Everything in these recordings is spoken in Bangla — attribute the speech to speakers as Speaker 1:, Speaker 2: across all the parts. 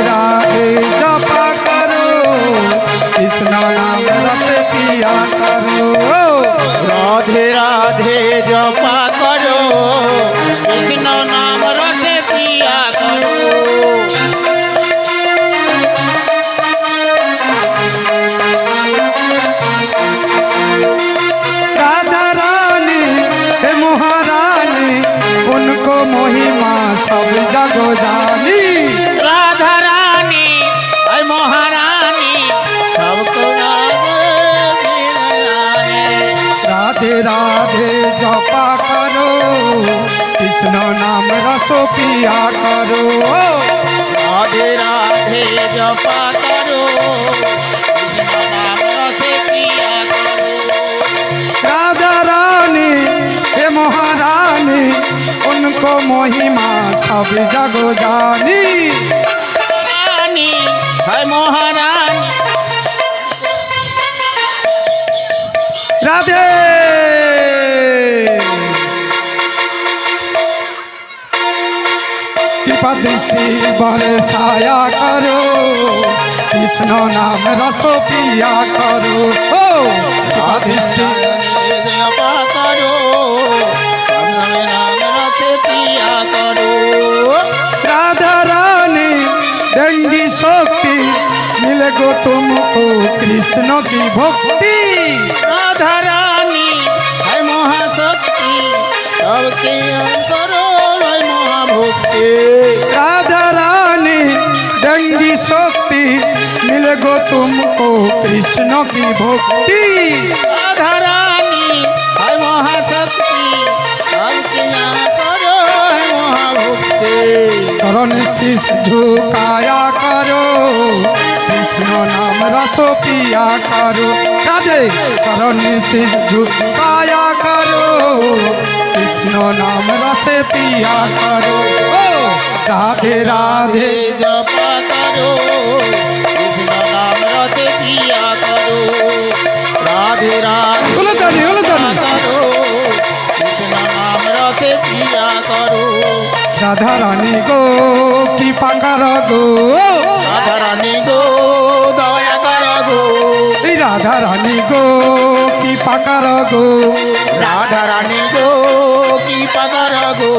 Speaker 1: রাধে রাধে জপা করো কৃষ্ণ নাম রসে পিয়া
Speaker 2: কৃষ্ণ নাম রস পিয়া করো।
Speaker 1: রাধে রাধে জপা করো। রাধা রানী হে মহারানী
Speaker 2: উনকো মহিমা সব জগো জানি। রানী হে
Speaker 1: মহারানী। রাধে কৃপা দৃষ্টি বলে ছায়া করো। কৃষ্ণ নাম রস
Speaker 2: প্রিয়া করো। ও, কৃপা দৃষ্টি। করো শক্তি গো
Speaker 1: তুমকো কৃষ্ণ কি ভক্তি। রাধারা ভক্তি করো মহাভক্তি। রাধা রানী
Speaker 2: জঙ্গি শক্তি মিলে গো তুমকো কৃষ্ণ কি ভক্তি।
Speaker 1: রাধা রানী মহাশক্তি ভক্তি করো মহাভক্তি। চরণ শিষ ঝুকায়া করো কৃষ্ণ নাম রস পিয়া করো। কাজে চরণ শিষ ঝুকায়া করো কৃষ্ণ নাম
Speaker 2: রসে পিয়া করো। রাধে রাধে। জপা করো কৃষ্ণ নাম রসে
Speaker 1: পিয়া করো রাধে রাধে
Speaker 2: করো কৃষ্ণ নাম রসে পিয়া করো
Speaker 1: রাধা রানী গো, কৃপা কর গো।
Speaker 2: রাধা রানী গো
Speaker 1: রাধা রানী গো কি পাকার গো
Speaker 2: রাধা রানী গো কি পাগর গো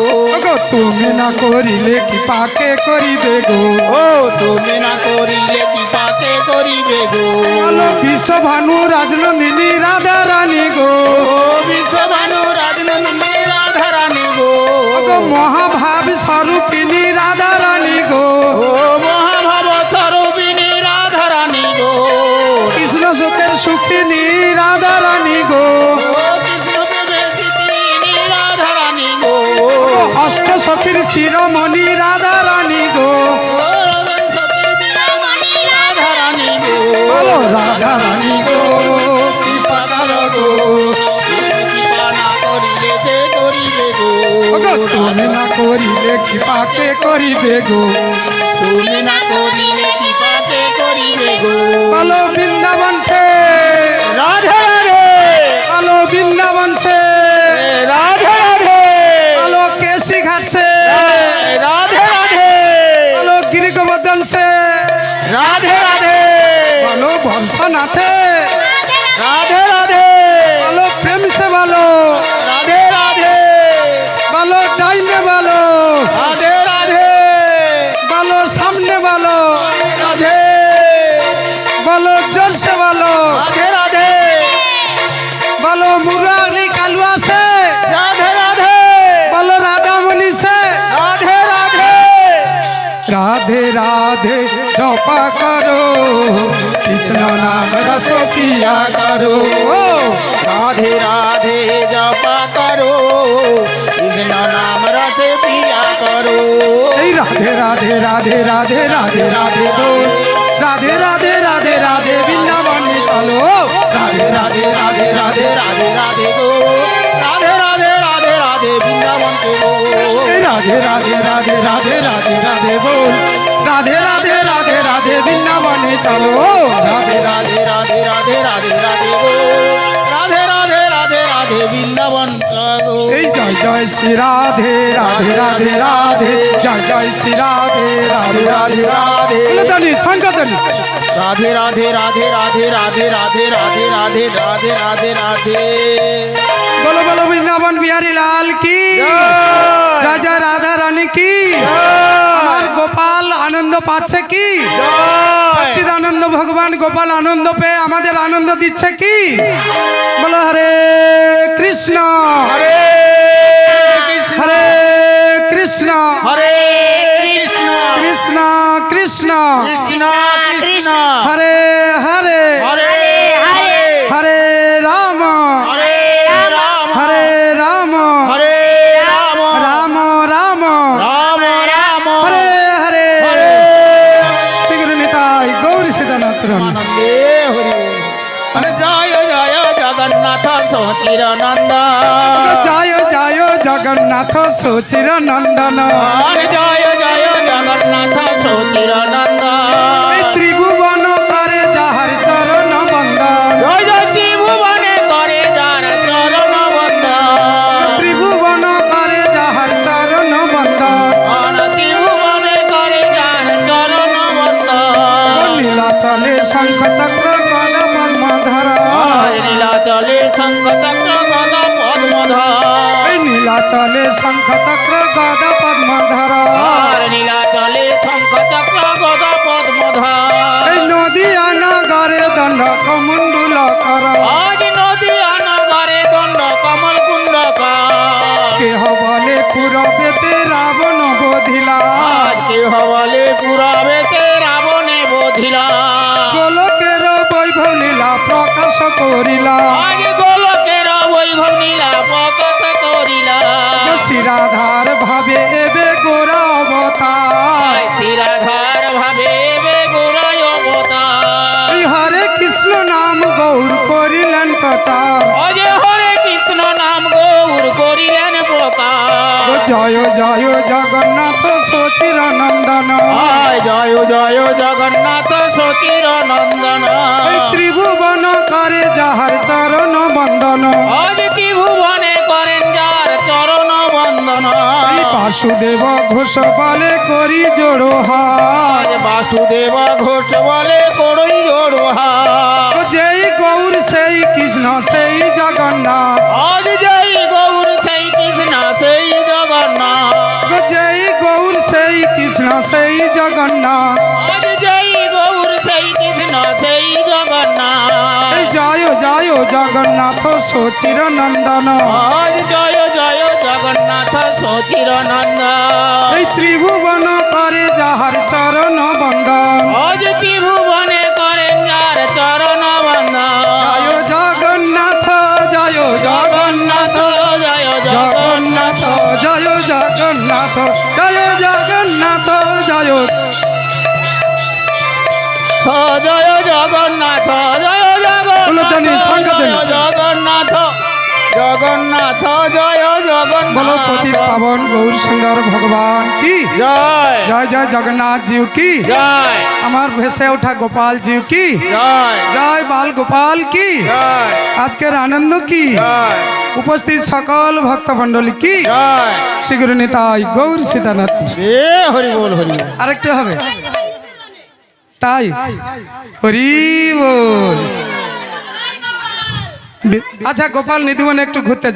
Speaker 1: গো তুমি না করিলে কি পাকে করিবে গো
Speaker 2: ও তুমি না করিলে কি পাতে করিবে গো
Speaker 1: বিশ্ব ভানু রাজনন্দিনী রাধা রানী গো
Speaker 2: ও বিশ্বভানু রাজনন্দী রাধা রানী গো
Speaker 1: মহাভাব স্বরূপিনী সুখিনী রাধা রানী গো অষ্ট সখীর শিরোমণি রাধা রানী গো
Speaker 2: রাধা রানী গো।
Speaker 1: কি
Speaker 2: কৃপা
Speaker 1: তুমি না করিলে কি পাকে করিবে গো।
Speaker 2: রাধে রাধে
Speaker 1: জপা করো কৃষ্ণ নাম রস পিয়া করো
Speaker 2: রাধে রাধে জপা করো কৃষ্ণ নাম রসে পিয়া করো
Speaker 1: এই রাধে রাধে রাধে রাধে রাধে রাধে বল রাধে রাধে রাধে রাধে বৃন্দাবনে চলো রাধে রাধে রাধে রাধে
Speaker 2: রাধে রাধে গো রাধে রাধে রাধে রাধে বৃন্দাবন কে গো
Speaker 1: এই রাধে রাধে রাধে রাধে রাধে রাধে রাধে রাধে রাধে বৃন্দাবনে চলো রাধে
Speaker 2: রাধে রাধে রাধে রাধে রাধে রাধে রাধে রাধে রাধে বৃন্দাবন
Speaker 1: এই জয় জয় শ্রী রাধে রাধে রাধে রাধে জয় জয় শ্রী রাধে রাধে রাধে
Speaker 2: রাধে
Speaker 1: রাধে সংকটনি
Speaker 2: রাধে রাধে রাধে রাধে রাধে রাধে রাধে রাধে রাধে রাধে রাধে
Speaker 1: বলো বলো বৃন্দাবন বিহারী লাল কি জয় জয়। রাধা রানী কি? আমার গোপাল আনন্দ পাচ্ছে কি? সচ্চিদানন্দ ভগবান গোপাল আনন্দ পেয়ে আমাদের আনন্দ দিচ্ছে কি? বলো হরে কৃষ্ণ।
Speaker 2: হরে কৃষ্ণ।
Speaker 1: হরে কৃষ্ণ।
Speaker 2: হরে কৃষ্ণ।
Speaker 1: কৃষ্ণ কৃষ্ণ। হরে
Speaker 2: জগন্নাথ সুচির নন্দন
Speaker 1: জয় জয় জগন্নাথ সুচির নন্দন
Speaker 2: জয় জয় জগন্নাথ
Speaker 1: নন্দন ত্রিভুবন নীলাচলে শঙ্খ চক্র গদ পদ্মধর।
Speaker 2: আর নীলাচলে শঙ্খ চক্র গদা পদ্মধর।
Speaker 1: এই নদী নগরে দণ্ড কমুণ্ডুল কর।
Speaker 2: আজ নদী নগরে দণ্ড কমল কুণ্ড
Speaker 1: কেহ বলে পুরবেতে রাবণ বোধিলা।
Speaker 2: আজ কে হবলে পুরাবেতে রাবণে বোধিলা।
Speaker 1: গোলকের বৈভব লীলা প্রকাশ করিলা। শিরাধার ভাবে এবে গোরা অবতার।
Speaker 2: শিরাধার ভাবে বে গোরায় অবতার।
Speaker 1: হরে কৃষ্ণ নাম গৌর করিলেন প্রচার।
Speaker 2: অজে হরে কৃষ্ণ নাম গৌর করিলেন প্রকার
Speaker 1: জয় জয় জগন্নাথ সচির নন্দন
Speaker 2: জয় জয় জগন্নাথ সচির নন্দন
Speaker 1: ত্রিভুবন করে যাহার চরণ বন্দন।
Speaker 2: ত্রিভুবনে
Speaker 1: বাসুদেব ঘোষ বলে করি জোড়ো হার
Speaker 2: বাসুদেব ঘোষ বলে করই জোড়হা
Speaker 1: যেই গৌর সেই কৃষ্ণ সেই জগন্নাথ।
Speaker 2: আজ জয় গৌর সেই কৃষ্ণ সেই জগন্নাথ।
Speaker 1: যেই গৌর সেই কৃষ্ণ সেই জগন্নাথ।
Speaker 2: আজ জয় গৌর সেই কৃষ্ণ সেই জগন্নাথ।
Speaker 1: জয় জয় জগন্নাথ সচির নন্দন
Speaker 2: আজ জয় জয় জগন্নাথ। সচির নন্দ।
Speaker 1: এই ত্রিভুবন করে যাহার চরণ বন্দন
Speaker 2: আজ ত্রিভুবনে করেন যার চরণ বন্দন
Speaker 1: জয় জগন্নাথ জয় জগন্নাথ।
Speaker 2: জয়
Speaker 1: জগন্নাথ জয় জগন্নাথ। জয় জগন্নাথ জয়
Speaker 2: জয় জগন্নাথ। জয়
Speaker 1: পাবন গৌর সুন্দর ভগবান। কি?
Speaker 2: জয়।
Speaker 1: জয় জয় জগন্নাথ জিউ কি?
Speaker 2: জয়।
Speaker 1: আমার ভেসে ওঠা গোপাল জিউ কি?
Speaker 2: জয়।
Speaker 1: জয় বাল গোপাল কি?
Speaker 2: জয়।
Speaker 1: আজকের আনন্দ কি?
Speaker 2: জয়।
Speaker 1: উপস্থিত সকল ভক্তমণ্ডলী কি?
Speaker 2: জয়।
Speaker 1: শীঘ্র নিতাই গৌর সীতানাথ।
Speaker 2: এ হরি বল হরি
Speaker 1: আরেকটা হবে। তাই? হরি বল। আচ্ছা গোপাল নিধিবনে একটু ঘুরতে